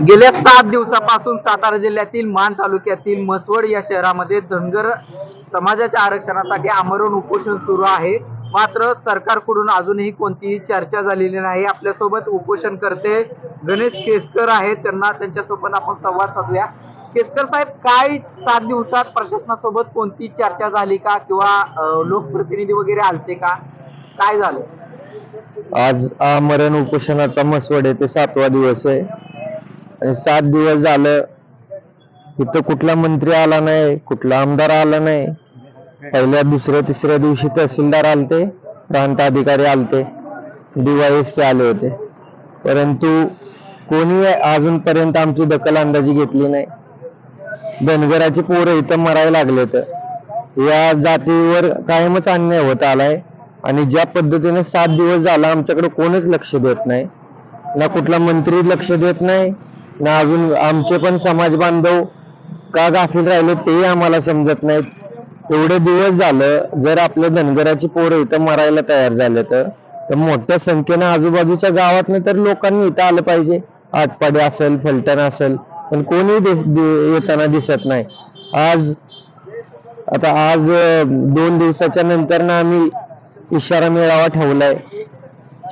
गेल्या सात दिवसापासून सातारा जिल्ह्यातील मान तालुक्यातील म्हसवड या शहरामध्ये धनगर समाजाच्या आरक्षणासाठी आमरण उपोषण सुरू आहे. मात्र सरकारकडून अजूनही कोणतीही चर्चा झालेली नाही. आपल्यासोबत उपोषण करते गणेश केसकर आहेत. त्यांना त्यांच्यासोबत आपण संवाद साधूया. केसकर साहेब काय सात दिवसात प्रशासनासोबत कोणती चर्चा झाली का? किंवा लोकप्रतिनिधी वगैरे आलते का? काय झालं? आज आमरण उपोषणाचा मसवड येते सातवा दिवस आहे. सात दिवस झालं. इथं कुठला मंत्री आला नाही कुठला आमदार आला नाही. पहिल्या दुसऱ्या तिसऱ्या दिवशी तहसीलदार आलते प्रांत अधिकारी आलते डीवायएसपी आले होते. परंतु कोणी अजूनपर्यंत आमची दखल अंदाजी घेतली नाही. धनगराची पोरं इथं मरायला लागले तर या जातीवर कायमच अन्याय होत आलाय आणि ज्या पद्धतीने सात दिवस झाला आमच्याकडे कोणच लक्ष देत नाही. ना कुठला मंत्री लक्ष देत नाही ना अजून आमचे पण समाज बांधव का गाफील राहिले तेही आम्हाला समजत नाहीत. एवढे दिवस झालं जर आपल्या धनगराची पोरं इथं मरायला तयार झाले तर मोठ्या संख्येनं आजूबाजूच्या गावातनं तर लोकांनी इथं आलं पाहिजे. आटपाडे असेल फलटण असेल पण कोणी येताना दिसत नाही. आज आता आज दोन दिवसाच्या नंतर ना आम्ही इशारा मेळावा ठेवलाय.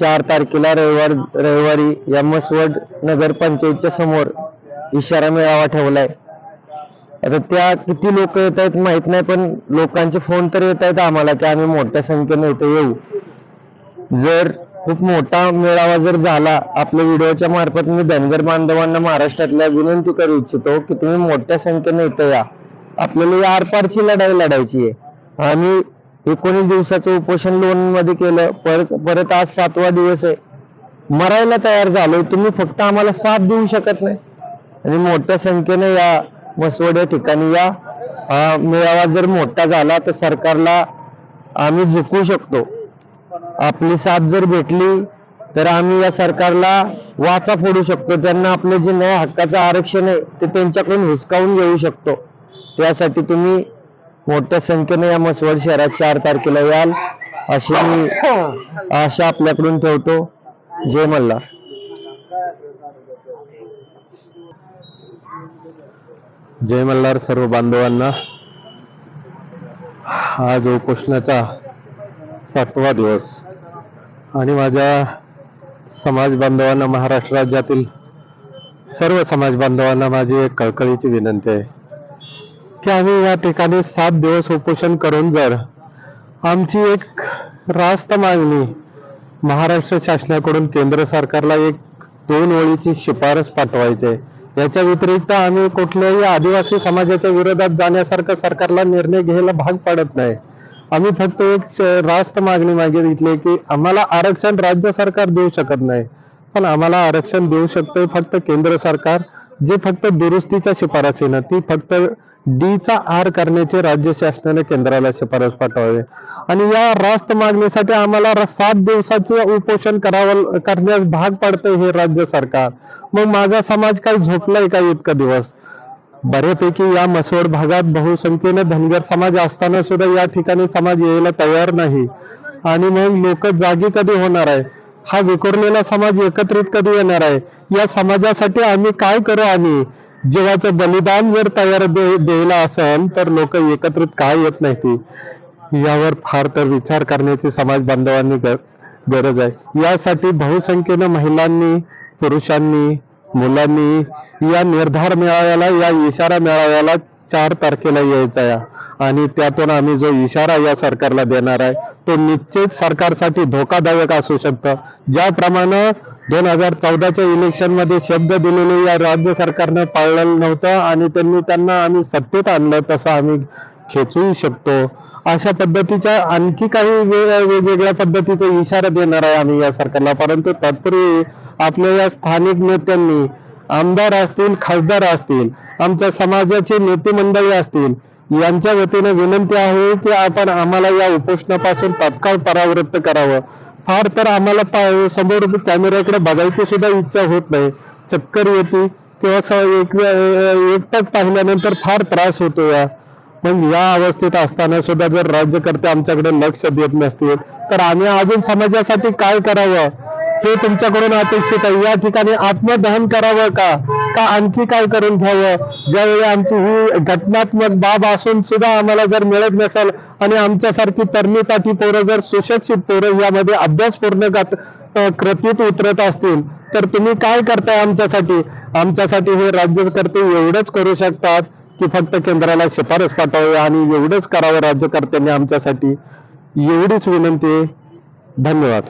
चार तारखेला रविवार रविवारी या मसवड नगरपंचायतच्या समोर इशारा मेळावा ठेवलाय. आता त्या किती लोक येत आहेत माहीत नाही पण लोकांचे फोन तर येत आहेत आम्हाला की आम्ही मोठ्या संख्येने इथे येऊ. जर खूप मोठा मेळावा जर झाला आपल्या व्हिडिओच्या मार्फत मी धनगर बांधवांना महाराष्ट्रातल्या विनंती करू इच्छितो की तुम्ही मोठ्या संख्येने इथं या. आपल्याला या आरपारची लढाई लढायची आहे. आम्ही एकोणीस दिवसाचं उपोषण लोनमध्ये केलं. परत परत आज सातवा दिवस आहे. मरायला तयार झालो तुम्ही फक्त आम्हाला साथ देऊ शकत नाही. आणि मोठ्या संख्येने या मसवड या ठिकाणी या मेळावा जर मोठा झाला तर सरकारला आम्ही झुकू शकतो. आपली साथ जर भेटली तर आम्ही या सरकारला वाचा फोडू शकतो. त्यांना आपलं जे न्याय हक्काचं आरक्षण आहे ते त्यांच्याकडून हुसकावून घेऊ शकतो. त्यासाठी तुम्ही मोठ्या संख्येने या मसवड शहरात चार तारखेला याल अशी मी आशा आपल्याकडून ठेवतो. जय मल्हार. जय मल्हार सर्व बांधवांना. आज उपोषणाचा सातवा दिवस आणि माझ्या समाज बांधवांना महाराष्ट्र राज्यातील सर्व समाज बांधवांना माझी एक कळकळीची विनंती आहे. की आम्ही या ठिकाणी सात दिवस उपोषण करून जर आमची एक रास्त मागणी महाराष्ट्र शासनाकडून केंद्र सरकारला एक दोन ओळीची शिफारस पाठवायची आहे. याच्या व्यतिरिक्त आम्ही कुठल्याही आदिवासी समाजाच्या विरोधात जाण्यासारखं सरकारला निर्णय घ्यायला भाग पाडत नाही. आम्ही फक्त एक रास्त मागणी मागितली की आम्हाला आरक्षण राज्य सरकार देऊ शकत नाही. पण आम्हाला आरक्षण देऊ शकतोय फक्त केंद्र सरकार. जे फक्त दुरुस्तीच्या शिफारसीनं ती फक्त डी चा आर करण्याचे राज्य शासनाने केंद्राला शिफारस पाठवावे. आणि या रास्त मागणीसाठी आम्हाला सात दिवसाचं उपोषण करावं करण्यास भाग पडतंय हे राज्य सरकार. मग माझा समाज काय झोपलाय का इतका दिवस? बऱ्यापैकी या मसवड भागात बहुसंख्येने धनगर समाज असताना सुद्धा या ठिकाणी समाज यायला तयार नाही. आणि मग लोक जागी कधी होणार आहे? हा विखुरलेला समाज एकत्रित कधी येणार आहे? या समाजासाठी आम्ही काय करू आम्ही? जीवाचं बलिदान जर तयार द्यायला असेल तर लोक एकत्रित काय येत नाही यावर फार तर विचार करण्याची समाज बांधवांनी गरज आहे. यासाठी बहुसंख्येनं महिलांनी पुरुषांनी मुलांनी या निर्धार मेळाव्याला या इशारा मेळाव्याला चार तारखेला यायचा आहे. आणि त्यातून आम्ही जो इशारा या सरकारला देणार आहे तो निश्चित सरकारसाठी धोकादायक असू शकतं. ज्याप्रमाणे दोन हजार चौदाच्या इलेक्शनमध्ये शब्द दिलेले या राज्य सरकारनं पाळलेलं नव्हतं आणि त्यांनी त्यांना आम्ही सत्तेत आणलं तसं आम्ही खेचूही शकतो. अशा पद्धतीच्या आणखी काही वेगवेगळ्या पद्धतीचा इशारा देणार आहे आम्ही या सरकारला. परंतु तत्पूर्वी आपल्या या स्थानिक नेत्यांनी आमदार असतील खासदार असतील आमच्या समाजाचे नेते मंडळी असतील यांच्या वतीने विनंती आहे की आपण आम्हाला या उपोषणापासून तात्काळ परावृत्त करावं. फार तर आम्हाला समोर कॅमेऱ्याकडे बघायची सुद्धा इच्छा होत नाही. चक्कर येते किंवा स- एक एकटक पाहिल्यानंतर फार त्रास होतो या. मग या अवस्थेत असताना सुद्धा जर राज्यकर्ते आमच्याकडे लक्ष देत नसतील तर आम्ही अजून समाजासाठी काय करावं? हे तुमच्याकडून अपेक्षित आहे. या ठिकाणी आत्मदहन करावं का? का आणखी काय करून घ्यावं? ज्यावेळी आमची ही घटनात्मक बाब असून सुद्धा आम्हाला जर मिळत नसेल आणि आमच्यासारखी तरुणीसाठी पोरं जर सुशिक्षित पोरं यामध्ये अभ्यास पूर्ण कृतीत उतरत असतील तर तुम्ही काय करताय आमच्यासाठी? आमच्यासाठी हे राज्यकर्ते एवढंच करू शकतात की फक्त केंद्राला शिफारस पाठवावी आणि एवढंच करावं राज्यकर्त्यांनी आमच्यासाठी. एवढीच विनंती. आहे. धन्यवाद.